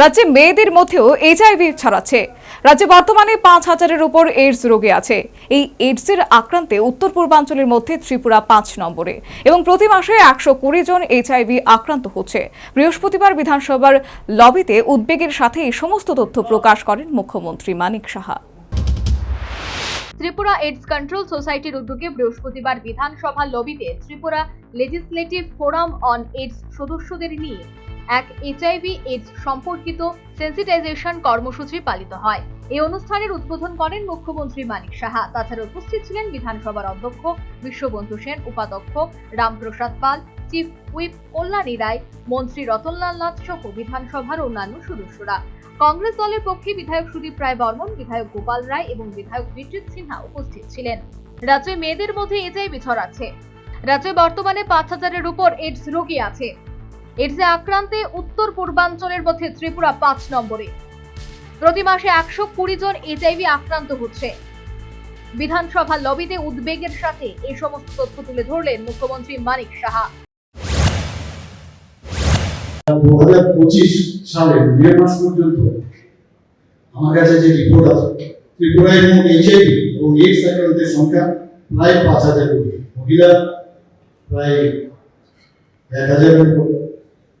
রাজ্যে মেয়েদের মধ্যেও এইচআইভি ছড়াচ্ছে। রাজ্যে বর্তমানে পাঁচ হাজারের উপর এইডস রোগী আছে। এই এইডসের আক্রান্তে উত্তর পূর্বাঞ্চলের মধ্যে ত্রিপুরা পাঁচ নম্বরে এবং প্রতি মাসে একশো কুড়ি জন এইচআইভি আক্রান্ত হচ্ছে। বৃহস্পতিবার বিধানসভার লবিতে উদ্বেগের সাথে এই সমস্ত তথ্য প্রকাশ করেন মুখ্যমন্ত্রী মানিক সাহা। ত্রিপুরা এইডস কন্ট্রোল সোসাইটির উদ্যোগে বৃহস্পতিবার বিধানসভা লবিতে Tripura legislative forum on AIDS সদস্যদের নিয়ে এক এইচআইভি এইডস সম্পর্কিত সেন্সিটাইজেশন কর্মসূচি পালিত হয়। এই অনুষ্ঠানের উদ্বোধন করেন মুখ্যমন্ত্রী মানিক সাহা। তাছাড়া উপস্থিত ছিলেন বিধানসভার অধ্যক্ষ, বিশ্ববন্ধু সেন উপাধ্যক্ষ, রামপ্রসাদ পাল, চিফ হুইপ কল্যাণী রায়, মন্ত্রী রতনলাল নাথ সহ বিধানসভার অন্যান্য সদস্যরা। কংগ্রেস দলের পক্ষে বিধায়ক সুদীপ রায় বর্মন, বিধায়ক গোপাল রায় এবং বিধায়ক বিদ্যুৎ সিনহা উপস্থিত ছিলেন। রাজ্যে মেয়েদের মধ্যে এইচআইভি ছড়াচ্ছে। রাজ্যে বর্তমানে পাঁচ হাজারের উপর এইডস রোগী আছে। এইডসে আক্রান্তে উত্তর পূর্বাঞ্চলের মধ্যে ত্রিপুরা পাঁচ নম্বরে। প্রতি মাসে একশো কুড়ি জন এইচআইভি আক্রান্ত হচ্ছে। বিধানসভা লবিতে উদ্বেগের সাথে এই সমস্ত তথ্য তুলে ধরলেন মুখ্যমন্ত্রী মানিক সাহা। দু হাজার পঁচিশ সালের মে মাস পর্যন্ত আমার কাছে যে রিপোর্ট আছে ত্রিপুরায় মোট এইচআইভি এবং এইডস আক্রান্তের সংখ্যা প্রায় পাঁচ হাজার মহিলা প্রায় এক হাজারের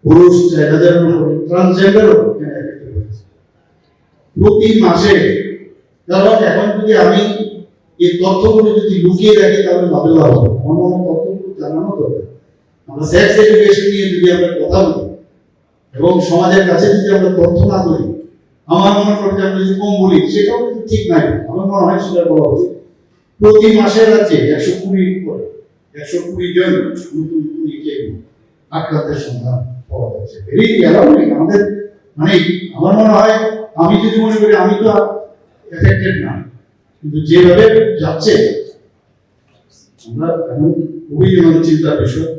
পুরুষ এক হাজারের উপর ট্রান্সজেন্ডারও প্রতি মাসে কারণ এখন যদি আমি এই তথ্যগুলো যদি লুকিয়ে রাখি, তাহলে লাভে লাভ হবে অন্য অন্য তথ্যগুলো জানানো দরকার। আমরা সেক্স এডুকেশন নিয়ে যদি আমরা কথা বলি, এবং সমাজের কাছে যদি আমরা তথ্য না করি আমার মনে করি যে আমরা যদি কম বলি, সেটাও কিন্তু ঠিক নাই। আমার মনে হয় সেটা বলা উচিত। প্রতি মাসে রাজ্যে একশো কুড়ি একশো কুড়ি জন নতুন নতুন HIV আক্রান্তের সন্ধান। আমাদের মানে আমার মনে হয় আমি যদি মনে করি আমি তো এফেক্টেড না কিন্তু যেভাবে যাচ্ছে আমরা খুবই মানে চিন্তার বিষয়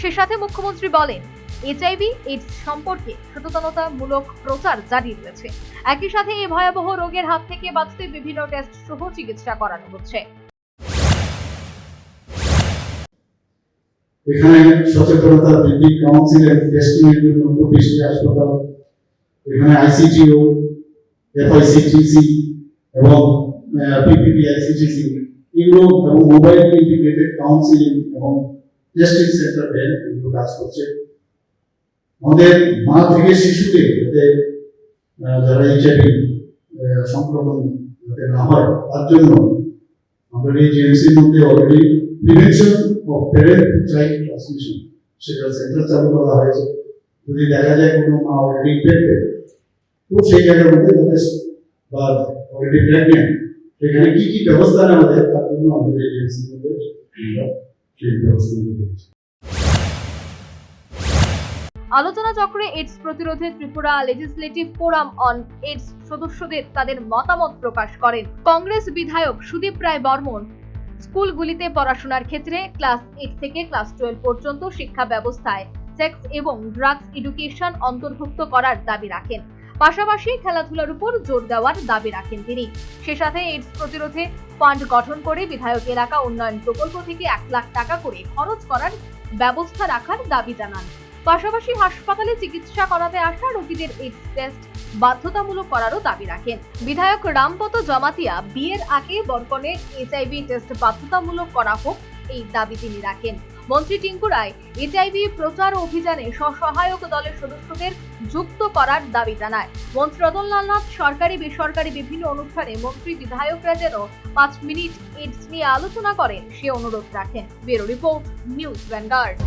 সে সাথে মুখ্যমন্ত্রী বলেন এইচআইভি এইডস সম্পর্কে সচেতনতামূলক প্রচার জারি রয়েছে। একই সাথে এই ভয়াবহ রোগের হাত থেকে বাঁচতে বিভিন্ন টেস্ট সহ চিকিৎসা করানো হচ্ছে। এখানে সচেতনতা বৃদ্ধি কাউন্সিলের টেস্টিং এর জন্য চব্বিশটি হাসপাতাল, এখানে আইসিটিও, এফআইসিটিসি এবং পিপিপি আইসিটিসি, এগুলো এবং মোবাইল ইন্টিগ্রেটেড কাউন্সিলিং এবং টেস্টিং সেন্টার ব্যাংক এগুলো কাজ করছে। আমাদের মা থেকে শিশুদের যাতে যারা এইচআইভি সংক্রমণ যাতে না হয়, তার জন্য আমাদের এই জিএমসির মধ্যে already prevention of parent child transmission সেটা সেন্টার চালু করা হয়েছে। যদি দেখা যায় কোনো মা অলরেডি প্রেগনেন্ট তো সেই জায়গার মধ্যে তাদের বা অলরেডি প্রেগনেন্ট সেখানে কি কি ব্যবস্থা নেওয়া যায় তার জন্য আমাদের এই জিএমসির মধ্যে সেই ব্যবস্থা করেছি আলোচনা চক্রে এইডস প্রতিরোধে Tripura legislative forum on AIDS সদস্যদের তাদের মতামত প্রকাশ করেন। কংগ্রেস বিধায়ক সুদীপ রায় বর্মন, স্কুলগুলিতে পড়াশোনার ক্ষেত্রে ক্লাস এইট থেকে ক্লাস টুয়েলভ পর্যন্ত শিক্ষা ব্যবস্থায় সেক্স এবং ড্রাগস এডুকেশন অন্তর্ভুক্ত করার দাবি রাখেন। পাশাপাশি খেলাধুলার উপর জোর দেওয়ার দাবি রাখেন তিনি। সে সাথে এইডস প্রতিরোধে ফান্ড গঠন করে বিধায়ক এলাকা উন্নয়ন প্রকল্প থেকে এক লাখ টাকা করে খরচ করার ব্যবস্থা রাখার দাবি জানান। পাশাপাশি হাসপাতালে চিকিৎসা করাতে আসা রোগীদের এইডস টেস্ট বাধ্যতামূলক করারও দাবি রাখেন। বিধায়ক রামপত জমাতিয়া বিয়ের আগে বরকনে এইচআইভি টেস্ট বাধ্যতামূলক করা হোক এই দাবি তিনি রাখেন। মন্ত্রী টিঙ্কু রায় এইচআইভি প্রচার অভিযানে স্বসহায়ক দলের সদস্যদের যুক্ত করার দাবি জানায়। মন্ত্রী রতনলাল নাথ, সরকারি, বেসরকারি বিভিন্ন অনুষ্ঠানে মন্ত্রী বিধায়করা যেন পাঁচ মিনিট এইডস নিয়ে আলোচনা করেন, সে অনুরোধ রাখেন। Bureau report, news Vanguard.